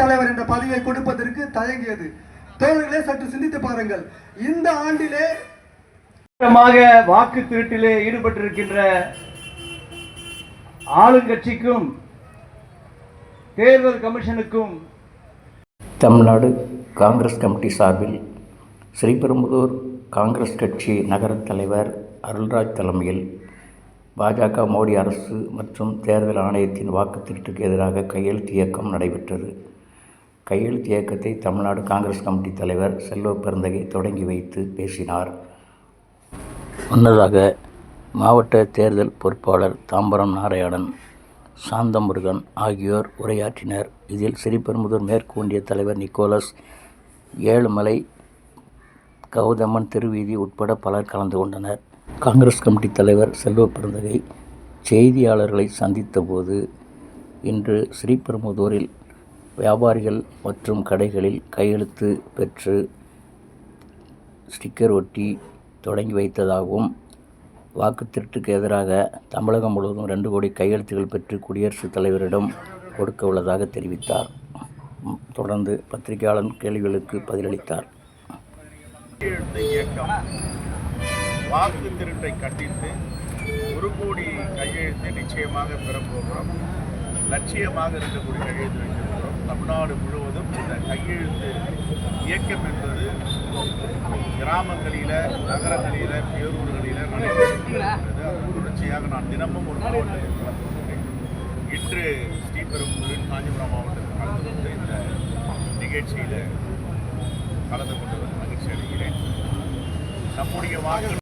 தலைவர் என்ற பதவியை கொடுப்பதற்கு தயங்கியது. தோழர்களே சற்று சிந்தித்து பாருங்கள். இந்த ஆண்டிலே வாக்கு திருட்டிலே ஈடுபட்டிருக்கின்ற ஆளுங்கட்சிக்கும் தேர்தல் கமிஷனுக்கும் தமிழ்நாடு காங்கிரஸ் கமிட்டி சார்பில் ஸ்ரீபெரும்புதூர் காங்கிரஸ் கட்சி நகரத் தலைவர் அருள்ராஜ் தலைமையில் பாஜக மோடி அரசு மற்றும் தேர்தல் ஆணையத்தின் வாக்குத் திருட்டுக்கு எதிராக கையெழுத்து இயக்கம் நடைபெற்றது. கையெழுத்து இயக்கத்தை தமிழ்நாடு காங்கிரஸ் கமிட்டி தலைவர் செல்வ பெருந்தகை தொடங்கி வைத்து பேசினார். முன்னதாக மாவட்ட தேர்தல் பொறுப்பாளர் தாம்பரம் நாராயணன் சாந்தமுருகன் ஆகியோர் உரையாற்றினர். இதில் சிறிபெரும்புதூர் மேற்கு ஒன்றிய தலைவர் நிக்கோலஸ் ஏழுமலை கௌதமன் திருவீதி உட்பட பலர் கலந்து கொண்டனர். காங்கிரஸ் கமிட்டி தலைவர் செல்வ பெருந்தகை செய்தியாளர்களை சந்தித்தபோது இன்று ஸ்ரீபெரும்புதூரில் வியாபாரிகள் மற்றும் கடைகளில் கையெழுத்து பெற்று ஸ்டிக்கர் ஒட்டி தொடங்கி வைத்ததாகவும் வாக்குத்திருட்டுக்கு எதிராக தமிழகம் முழுவதும் ரெண்டு கோடி கையெழுத்துகள் பெற்று குடியரசுத் தலைவரிடம் கொடுக்க உள்ளதாக தெரிவித்தார். தொடர்ந்து பத்திரிகையாளர் கேள்விகளுக்கு பதிலளித்தார். இயக்கம் வாக்கு திருட்டை கண்டித்து ஒரு கோடி கையெழுத்து நிச்சயமாக பெறப்போகிறோம் லட்சியமாக இருக்கக்கூடிய கையெழுத்து தமிழ்நாடு முழுவதும் இந்த கையெழுத்து இயக்கம் என்பது கிராமங்களில நகரங்களில பேரூர்களில நடைபெறுகிறது. அது தொடர்ச்சியாக நான் தினமும் ஒரு மாவட்டத்தில் கலந்து கொள்கிறேன் இன்று ஸ்ரீபெரும்புதூரில் காஞ்சிபுரம் மாவட்டத்தில் கலந்து கொண்ட இந்த நிகழ்ச்சியில் கலந்து கொண்டவர் மகிழ்ச்சி அடைகிறேன். நம்முடைய வாக்கு